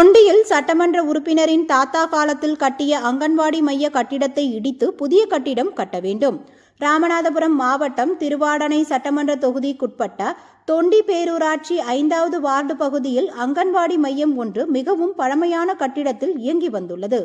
தொண்டியில் சட்டமன்ற உறுப்பினரின் தாத்தா காலத்தில் கட்டிய அங்கன்வாடி மைய கட்டிடத்தை இடித்து புதிய கட்டிடம் கட்ட வேண்டும். ராமநாதபுரம் மாவட்டம் திருவாடனை சட்டமன்ற தொகுதிக்குட்பட்ட தொண்டி பேரூராட்சி ஐந்தாவது வார்டு பகுதியில் அங்கன்வாடி மையம் ஒன்று மிகவும் பழமையான கட்டிடத்தில் இயங்கி வந்துள்ளது.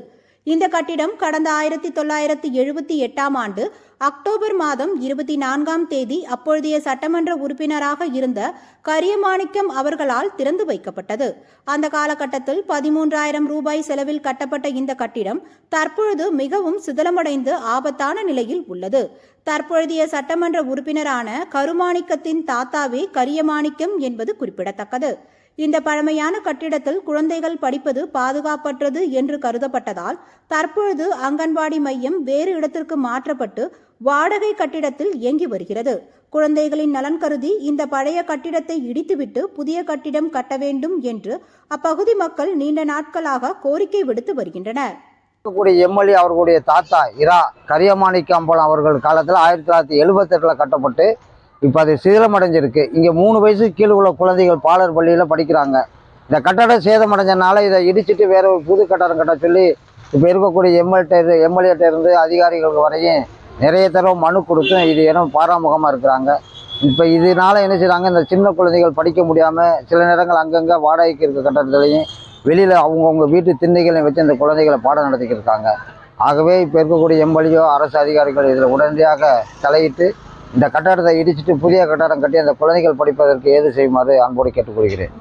இந்த கட்டிடம் கடந்த ஆயிரத்தி தொள்ளாயிரத்தி எழுபத்தி எட்டாம் ஆண்டு அக்டோபர் மாதம் இருபத்தி நான்காம் தேதி அப்பொழுதைய சட்டமன்ற உறுப்பினராக இருந்த கரியமாணிக்கம் அவர்களால் திறந்து வைக்கப்பட்டது. அந்த காலகட்டத்தில் பதிமூன்றாயிரம் ரூபாய் செலவில் கட்டப்பட்ட இந்த கட்டிடம் தற்பொழுது மிகவும் சிதலமடைந்து ஆபத்தான நிலையில் உள்ளது. தற்பொழுதைய சட்டமன்ற உறுப்பினரான கருமாணிக்கத்தின் தாத்தாவே கரியமாணிக்கம் என்பது குறிப்பிடத்தக்கது. இந்த பழமையான கட்டிடத்தில் குழந்தைகள் படிப்பது பாதுகாப்பற்றது என்று கருதப்பட்டதால் தற்பொழுது அங்கன்வாடி மையம் வேறு இடத்திற்கு மாற்றப்பட்டு வாடகை கட்டிடத்தில் இயங்கி வருகிறது. குழந்தைகளின் நலன் கருதி இந்த பழைய கட்டிடத்தை இடித்துவிட்டு புதிய கட்டிடம் கட்ட வேண்டும் என்று அப்பகுதி மக்கள் நீண்ட நாட்களாக கோரிக்கை விடுத்து வருகின்றனர். இருக்கக்கூடிய எம்எல்ஏ அவர்களுடைய தாத்தா இரா கரியமாணிக்கம்பலம் அவர்கள் காலத்தில் ஆயிரத்தி தொள்ளாயிரத்தி எழுபத்தெட்டில் கட்டப்பட்டு இப்போ அது சிதிலமடைஞ்சிருக்கு இங்கே மூணு வயசு கீழே உள்ள குழந்தைகள் பாலர் பள்ளியில் படிக்கிறாங்க. இந்த கட்டடம் சேதமடைஞ்சனால இதை இடிச்சிட்டு வேற ஒரு புது கட்டடம் கட்ட சொல்லி இப்போ இருக்கக்கூடிய எம்எல்ஏ எம்எல்ஏட்ட இருந்து அதிகாரிகள் வரையும் நிறைய தடவை மனு கொடுத்தும் இது இடம் பாராமுகமாக இருக்கிறாங்க. இப்போ இதனால என்ன செய்கிறாங்க இந்த சின்ன குழந்தைகள் படிக்க முடியாமல் சில நேரங்கள் அங்கங்கே வாடகைக்கு இருக்க கட்டடத்துலையும் வெளியில் அவங்கவுங்க வீட்டு திண்ணைகளையும் வச்சு இந்த குழந்தைகளை பாடம் நடத்திக்கிட்டு இருக்காங்க. ஆகவே இப்போ இருக்கக்கூடிய எம்எல்ஏ அரசு அதிகாரிகள் இதில் உடனடியாக தலையிட்டு இந்த கட்டடத்தை இடிச்சிட்டு புதிய கட்டடம் கட்டி அந்த குழந்தைகள் படிப்பதற்கு ஏது செய்யுமாறு அன்போடு கேட்டுக்கொள்கிறேன்.